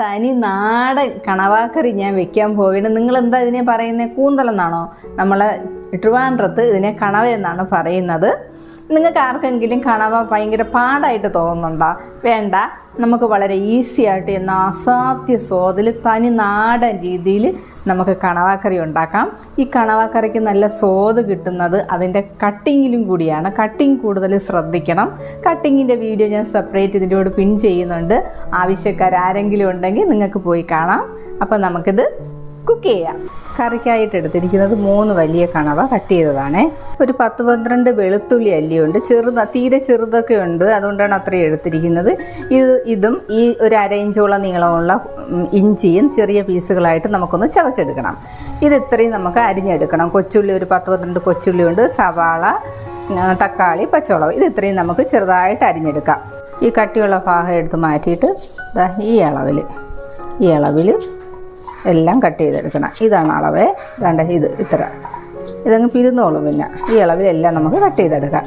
തനി നാടൻ കണവാക്കറി ഞാൻ വെക്കാൻ പോവുകയാണ്. നിങ്ങൾ എന്താ ഇതിനെ പറയുന്നത് കൂന്തലെന്നാണോ? നമ്മൾ ട്രിവാൻഡ്രത്ത് ഇതിനെ കണവ എന്നാണ് പറയുന്നത്. നിങ്ങൾക്ക് ആർക്കെങ്കിലും കണവ ഭയങ്കര പാടായിട്ട് തോന്നുന്നുണ്ടോ? വേണ്ട. നമുക്ക് വളരെ ഈസി ആയിട്ട് എന്ന അസാധ്യ സ്വാദിൽ തനി നാടൻ രീതിയിൽ നമുക്ക് കണവാക്കറി ഉണ്ടാക്കാം. ഈ കണവാക്കറിക്ക് നല്ല സ്വാദ് കിട്ടുന്നത് അതിന്റെ കട്ടിങ്ങിലും കൂടിയാണ്. കട്ടിങ് കൂടുതൽ ശ്രദ്ധിക്കണം. കട്ടിങ്ങിന്റെ വീഡിയോ ഞാൻ സെപ്പറേറ്റ് ഇതിന്റെ കൂടെ പിൻ ചെയ്യുന്നുണ്ട്. ആവശ്യക്കാരാരെങ്കിലും ഉണ്ടെങ്കിൽ നിങ്ങൾക്ക് പോയി കാണാം. അപ്പം നമുക്കിത് കുക്ക് ചെയ്യാം. കറിക്കായിട്ട് എടുത്തിരിക്കുന്നത് മൂന്ന് വലിയ കണവ കട്ട് ചെയ്തതാണ്. ഒരു പത്ത് പന്ത്രണ്ട് വെളുത്തുള്ളി അല്ലിയുണ്ട്. ചെറുത തീരെ ചെറുതൊക്കെ ഉണ്ട്. അതുകൊണ്ടാണ് അത്രയും എടുത്തിരിക്കുന്നത്. ഇത് ഇതും ഈ ഒരു അര ഇഞ്ചോളം നീളമുള്ള ഇഞ്ചിയും ചെറിയ പീസുകളായിട്ട് നമുക്കൊന്ന് ചതച്ചെടുക്കണം. ഇത് ഇത്രയും നമുക്ക് അരിഞ്ഞെടുക്കണം. കൊച്ചുള്ളി ഒരു പത്ത് പന്ത്രണ്ട് കൊച്ചുള്ളി ഉണ്ട്. സവാള തക്കാളി പച്ചമുളക്. ഇത് ഇത്രയും നമുക്ക് ചെറുതായിട്ട് അരിഞ്ഞെടുക്കാം. ഈ കട്ടിയുള്ള ഭാഗം എടുത്ത് മാറ്റിയിട്ട് ഈ അളവിൽ ഈ അളവിൽ എല്ലാം കട്ട് ചെയ്തെടുക്കണം. ഇതാണ് അളവ്. വേണ്ട ഇത് ഇത്ര. ഇതങ്ങ് പിരുന്നോളും പിന്നെ. ഈ അളവിലെല്ലാം നമുക്ക് കട്ട് ചെയ്തെടുക്കാം.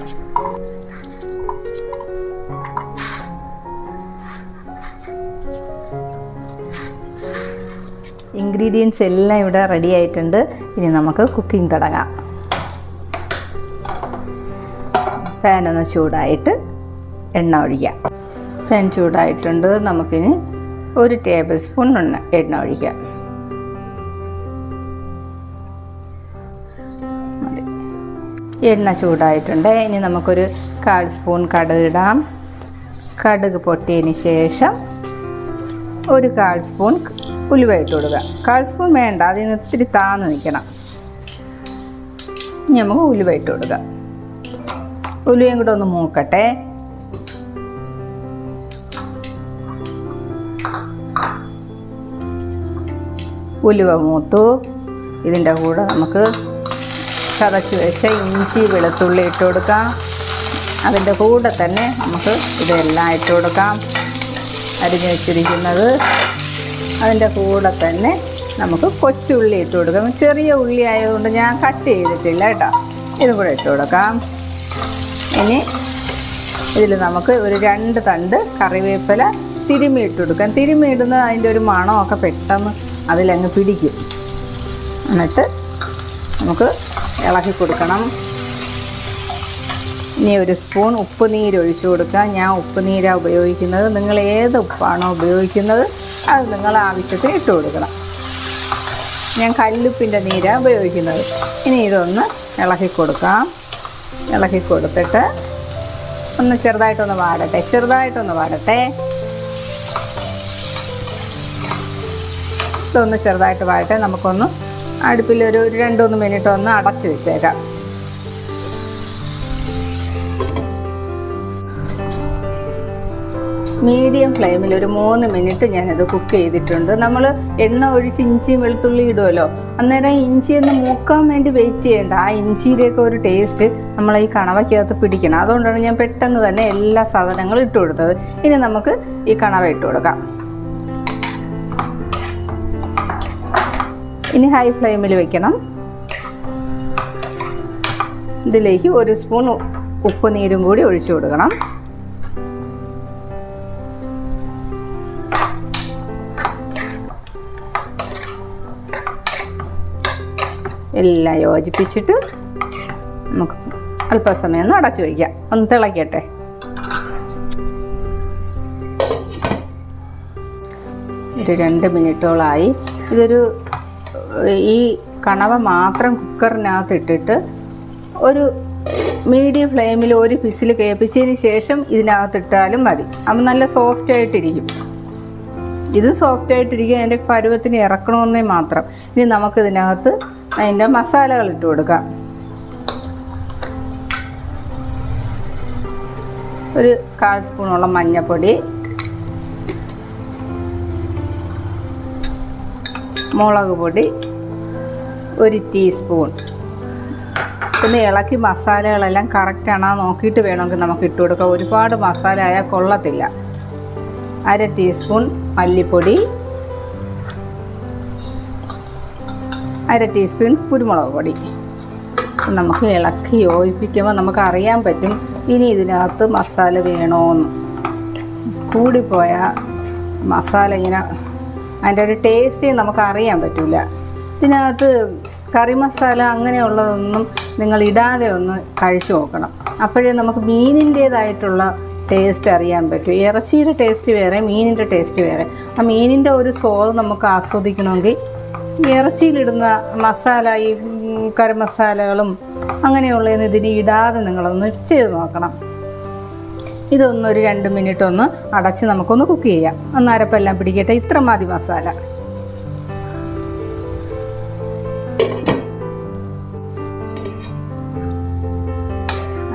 ഇൻഗ്രീഡിയൻസ് എല്ലാം ഇവിടെ റെഡി ആയിട്ടുണ്ട്. ഇനി നമുക്ക് കുക്കിംഗ് തുടങ്ങാം. ഒന്ന് ചൂടായിട്ട് എണ്ണ ഒഴിക്കാം. പാൻ ചൂടായിട്ടുണ്ട്. നമുക്കിനി ഒരു ടേബിൾ സ്പൂൺ എണ്ണ ഒഴിക്കാം. എണ്ണ ചൂടായിട്ടുണ്ട്. ഇനി നമുക്കൊരു കാൽ സ്പൂൺ കടുക് ഇടാം. കടുക് പൊട്ടിയതിന് ശേഷം ഒരു കാൽ സ്പൂൺ ഉലുവ ഇട്ട് കൊടുക്കുക. കാൽ സ്പൂൺ വേണ്ട അതിൽ നിന്ന് ഇത്തിരി താന്ന് നിൽക്കണം. ഇനി നമുക്ക് ഉലുവ ഇട്ട് കൊടുക്കുക. ഉലുവയും കൂടെ ഒന്ന് മൂക്കട്ടെ. ഉലുവ മൂത്തു. ഇതിന്റെ കൂടെ നമുക്ക് ചതച്ച് വെച്ച ഇഞ്ചി വെളുത്തുള്ളി ഇട്ട് കൊടുക്കാം. അതിന്റെ കൂടെ തന്നെ നമുക്ക് ഇതെല്ലാം ഇട്ട് കൊടുക്കാം. അരിഞ്ഞ് വെച്ചിരിക്കുന്നത്. അതിന്റെ കൂടെ തന്നെ നമുക്ക് കൊച്ചുള്ളി ഇട്ട് കൊടുക്കാം. ചെറിയ ഉള്ളി ആയതുകൊണ്ട് ഞാൻ കട്ട് ചെയ്തിട്ടില്ല കേട്ടോ. ഇതും കൂടെ ഇട്ട് കൊടുക്കാം. ഇനി ഇതിൽ നമുക്ക് ഒരു രണ്ട് തണ്ട് കറിവേപ്പില തിരുമ്മി ഇട്ട് കൊടുക്കാം. തിരുമ്മി ഇടുന്നത് അതിന്റെ ഒരു മണമൊക്കെ പെട്ടെന്ന് അതിലങ്ങ് പിടിക്കും. എന്നിട്ട് നമുക്ക് ഇളക്കി കൊടുക്കണം. ഇനി ഒരു സ്പൂൺ ഉപ്പ് നീര് ഒഴിച്ചു കൊടുക്കുക ഞാൻ ഉപ്പ് നീരാണ് ഉപയോഗിക്കുന്നത്. നിങ്ങൾ ഏത് ഉപ്പാണോ ഉപയോഗിക്കുന്നത് അത് നിങ്ങൾ ആവശ്യത്തിന് ഇട്ട് കൊടുക്കണം. ഞാൻ കല്ലുപ്പിന്റെ നീരാണ് ഉപയോഗിക്കുന്നത്. ഇനി ഇതൊന്ന് ഇളക്കി കൊടുക്കാം. ഇളക്കി കൊടുത്തിട്ട് ഒന്ന് ചെറുതായിട്ടൊന്ന് വാടട്ടെ. ചെറുതായിട്ടൊന്ന് വാടട്ടെ. ഇതൊന്ന് ചെറുതായിട്ട് വാടട്ടെ. നമുക്കൊന്ന് ഒരു രണ്ട് മൂന്ന് മിനിറ്റ് ഒന്ന് അടച്ച് വെച്ചേക്കാം. മീഡിയം ഫ്ലെയിമിൽ ഒരു മൂന്ന് മിനിറ്റ് ഞാനത് കുക്ക് ചെയ്തിട്ടുണ്ട്. നമ്മൾ എണ്ണ ഒഴിച്ച് ഇഞ്ചിയും വെളുത്തുള്ളി ഇടുമല്ലോ അന്നേരം ഇഞ്ചി ഒന്ന് മൂക്കാൻ വേണ്ടി വെയിറ്റ് ചെയ്യേണ്ട. ആ ഇഞ്ചിയിലേക്ക് ഒരു ടേസ്റ്റ് നമ്മൾ ഈ കണവയ്ക്കകത്ത് പിടിക്കണം. അതുകൊണ്ടാണ് ഞാൻ പെട്ടെന്ന് തന്നെ എല്ലാ സാധനങ്ങളും ഇട്ട് കൊടുത്തത്. ഇനി നമുക്ക് ഈ കണവ ഇട്ട് കൊടുക്കാം. ഇനി ഹൈ ഫ്ലെയിമിൽ വെക്കണം. ഇതിലേക്ക് ഒരു സ്പൂൺ ഉപ്പ് നീരും കൂടി ഒഴിച്ചു കൊടുക്കണം. എല്ലാം യോജിപ്പിച്ചിട്ട് നമുക്ക് അല്പസമയം ഒന്ന് അടച്ചു വയ്ക്കാം. ഒന്ന് തിളയ്ക്കട്ടെ ഒരു രണ്ട് മിനിറ്റോളായി. ഇതൊരു ഈ കണവ മാത്രം കുക്കറിനകത്ത് ഇട്ടിട്ട് ഒരു മീഡിയം ഫ്ലെയിമിൽ ഒരു പിസിൽ കേൾപ്പിച്ചതിന് ശേഷം ഇതിനകത്ത് ഇട്ടാലും മതി. അപ്പം നല്ല സോഫ്റ്റ് ആയിട്ടിരിക്കും. ഇത് സോഫ്റ്റ് ആയിട്ടിരിക്കും അതിന്റെ പരുവത്തിന് ഇറക്കണമെന്നേ മാത്രം. ഇനി നമുക്ക് ഇതിനകത്ത് അതിന്റെ മസാലകൾ ഇട്ട് കൊടുക്കാം. ഒരു കാൽ സ്പൂണോളം മഞ്ഞൾപ്പൊടി മുളക് പൊടി ഒരു ടീസ്പൂൺ. പിന്നെ ഇളക്കി മസാലകളെല്ലാം കറക്റ്റാണോ നോക്കിയിട്ട് വേണമെങ്കിൽ നമുക്ക് ഇട്ട് കൊടുക്കാം. ഒരുപാട് മസാല ആയാൽ കൊള്ളത്തില്ല. അര ടീസ്പൂൺ മല്ലിപ്പൊടി. അര ടീസ്പൂൺ കുരുമുളക് പൊടി. നമുക്ക് ഇളക്കി യോജിപ്പിക്കുമ്പോൾ നമുക്ക് അറിയാൻ പറ്റും ഇനി ഇതിനകത്ത് മസാല വേണോന്ന്. കൂടിപ്പോയാൽ മസാല ഇങ്ങനെ അതിന്റെ ഒരു ടേസ്റ്റ് നമുക്ക് അറിയാൻ പറ്റില്ല ഇതിനകത്ത് കറി മസാല അങ്ങനെയുള്ളതൊന്നും നിങ്ങൾ ഇടാതെ ഒന്ന് കഴിച്ചു നോക്കണം. അപ്പോഴേ നമുക്ക് മീനിന്റേതായിട്ടുള്ള ടേസ്റ്റ് അറിയാൻ പറ്റും. ഇറച്ചിയുടെ ടേസ്റ്റ് വേറെ മീനിന്റെ ടേസ്റ്റ് വേറെ. ആ മീനിന്റെ ഒരു സ്വാദ് നമുക്ക് ആസ്വദിക്കണമെങ്കിൽ ഇറച്ചിയിലിടുന്ന മസാല ഈ കറി മസാലകളും അങ്ങനെയുള്ളതിന് ഇതിന് ഇടാതെ നിങ്ങളൊന്ന് ചെയ്ത് നോക്കണം. ഇതൊന്നൊരു രണ്ട് മിനിറ്റ് ഒന്ന് അടച്ച് നമുക്കൊന്ന് കുക്ക് ചെയ്യാം. ഒന്ന് എല്ലാം പിടിക്കട്ടെ. ഇത്ര മതി മസാല.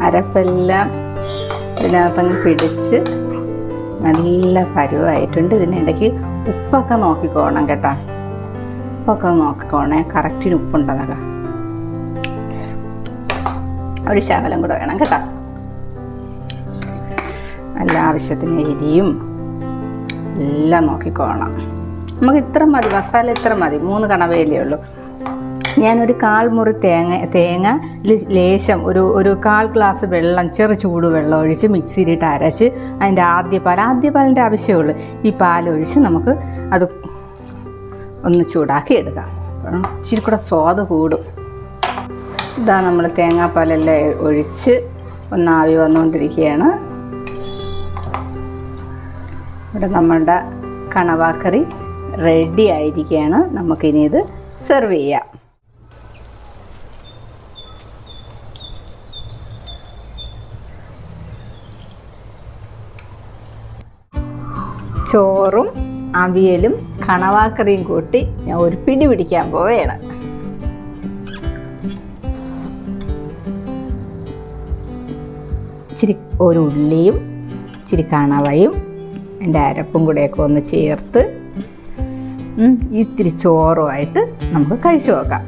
അരപ്പെല്ലാം ഇതിനകത്തങ്ങ് പിടിച്ച് നല്ല പരുവായിട്ടുണ്ട്. ഇതിനിടയ്ക്ക് ഉപ്പൊക്കെ നോക്കിക്കോണം കേട്ടോ. ഉപ്പൊക്കെ നോക്കിക്കോണേ. കറക്റ്റിന് ഉപ്പുണ്ടെന്നൊക്കെ ഒരു ശകലം കൂടെ വേണം കേട്ടോ. നല്ല ആവശ്യത്തിന് എരിയും എല്ലാം നോക്കിക്കോണം. നമുക്ക് ഇത്ര മതി മസാല ഇത്ര മതി മൂന്ന് കണവയിലേ ഉള്ളൂ. ഞാനൊരു കാൽ മുറി തേങ്ങ തേങ്ങ ലേശം ഒരു ഒരു കാൽ ഗ്ലാസ് വെള്ളം ചെറു ചൂട് വെള്ളം ഒഴിച്ച് മിക്സിയിലിട്ട് അരച്ച് അതിന്റെ ആദ്യ പാൽ ആദ്യ പാലിന്റെ ആവശ്യമുള്ളൂ ഈ പാലൊഴിച്ച് നമുക്ക് അത് ഒന്ന് ചൂടാക്കി എടുക്കാം. ഇച്ചിരി കൂടെ സ്വാദ് കൂടും. ഇതാ നമ്മൾ തേങ്ങാപ്പാലെല്ലാം ഒഴിച്ച് ഒന്നാവി വന്നുകൊണ്ടിരിക്കുകയാണ്. ഇവിടെ നമ്മളുടെ കണവാക്കറി റെഡി ആയിരിക്കുകയാണ്. നമുക്കിനി ഇത് സെർവ് ചെയ്യാം. ചോറും അവിയലും കണവാക്കറിയും കൂട്ടി ഞാൻ ഒരു പിടി പിടിക്കാൻ പോവുകയാണ്. ഇച്ചിരി ഒരു ഉള്ളിയും ഇച്ചിരി കണവയും എന്റെ അരപ്പും കൂടെയൊക്കെ ഒന്ന് ചേർത്ത് ഇത്തിരി ചോറുമായിട്ട് നമുക്ക് കഴിച്ചു നോക്കാം.